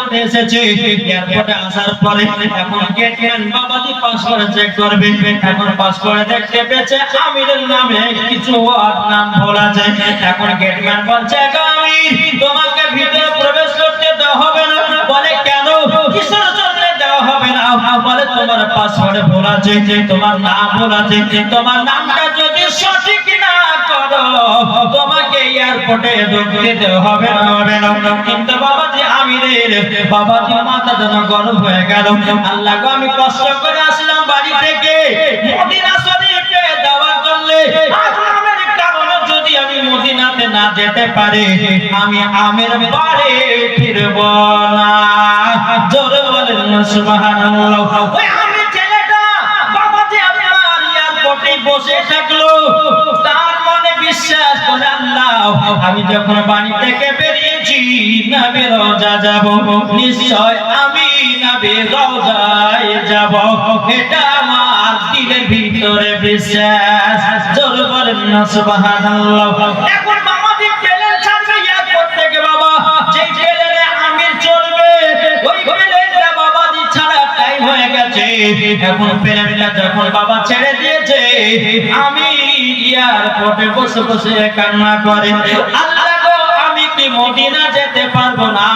এয়ারপোর্টে এসেছে এয়ারপোর্টে আসার পরে এখন গেটম্যান বাবাজি পাস করে চেক করবে। এখন পাস করে দেখতে পেয়েছে আমিরের নামে কিছু ওয়ার্ড নাম ভোলা যায়। এখন গেটম্যান বলছে, আমির, তোমাকে ভিতরে প্রবেশ করতে দেওয়া হবে না। বলে, কেন? কিসের বলে, তোমার নাম আছে তোমার নামটা যদি তোমাকে এয়ারপোর্টে ঢুকতে হবে হবে কিন্তু বাবাজি যেন হয়ে গেল। আল্লাহ আমি কষ্ট করে আসলাম বাড়ি থেকে। আমি মদিনাতে না যেতে পারি, আমি আমের বাড়ি ফিরব না। তার মনে বিশ্বাস আল্লাহ, আমি যখন বাড়ি থেকে বেরিয়েছি নবী রওজা যাব, নিশ্চয় আমি নবী রওজায় যাব। এটা আমার দিলের ভিতরে বিশ্বাস, জোর বলেন না সুবহানাল্লাহ। এখন বাবাজি প্লেন ছাড়বে এয়ারপোর্ট থেকে বাবা, যেই প্লেনে আমির চলবে, ওই প্লেনটা বাবাজি ছাড়া টাইম হয়ে গেছে। এখন প্লেনটা যখন বাবা ছেড়ে দিয়েছে, আমি এয়ারপোর্টে বসে বসে কান্না করে। গো মদিনা যেতে পারব না।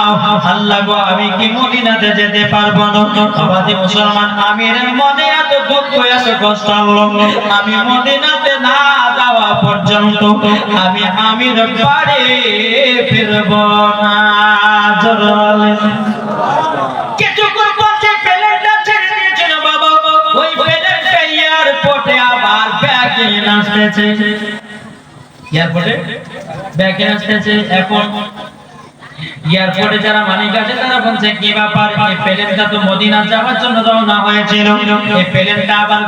আল্লাহ গো, আমি কি মদিনাতে যেতে পারব না? বাবাজি মুসলমান, আমির মনে এত দুঃখ এত কষ্ট আমি মদিনাতে না যাওয়া পর্যন্ত আমি আমির বাড়ি ফিরবো না। জোরে কিছুক্ষণ পথে প্লেনটা ছেড়ে দিয়েছিল বাবা। ওই প্লেনটা এয়ারপোর্টে আবার ব্যাগে আসতেছে এয়ারপোর্টে এখন এয়ারপোর্টে যারা মালিক আছে, তারা বলছে, কি ব্যাপার? এই প্লেনটা তো মদিনা যাওয়ার জন্য রওনা হয়েছিল। এই প্লেনটা আবার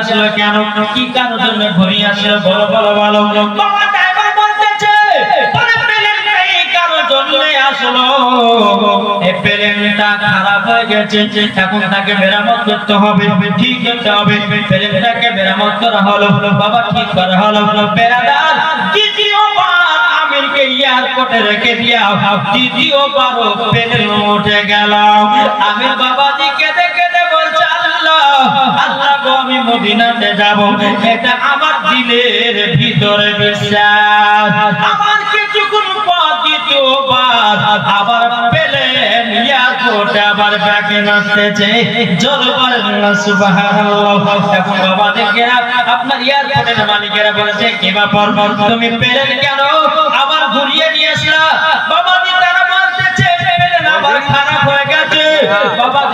আসলো কেন? কি কারণের জন্য আসলো? বলো বলো বলো। মেরামত করতে হবে। ঠিক করতে হবে। প্লেনটাকে মেরামত করা হলো। বাবা করা হলো। এয়ারপোর্টে রেখে দিয়া দ্বিতীয়বার প্লেন উঠে গেল আমির বাবাজি কেঁদে কেঁদে বলছে, আল্লাহ আল্লাহ গো, আমি মদিনাতে যাব। এটা আমার দিলের ভিতরে বিশ্বাস। আমার পর আবার দেখে আপনার এয়ারপোর্টের মালিকেরা বলেছে, কি ব্যাপার? তুমি পেলেন কেন? আবার ঘুরিয়ে নিয়ে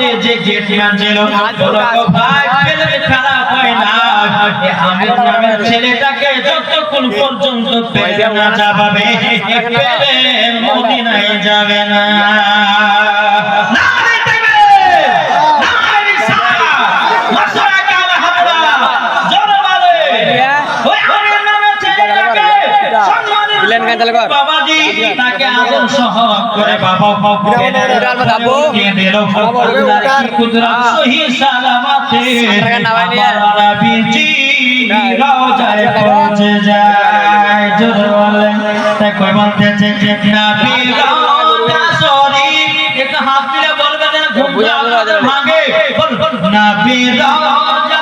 বাবা যে গেটম্যান ছিল ভাই পেলেন খারাপ হয় না। এ নামের ছেলেটাকে যতক্ষণ পর্যন্ত পেলেন না যাবে মদিনায় যাবে না। বাবাজি তাকে আদর সহ করে বাবা। দিয়ে দিল কুদরত সহি সালামতে নবীজি রওজায় পৌঁছে যায়। জোরে বলেন তাই কই বলতেছে যে নবী রওজা শরীফ একটু হাত দিলে বলবে আপনাদের বুঝা। ভাঙে। নবী রওজা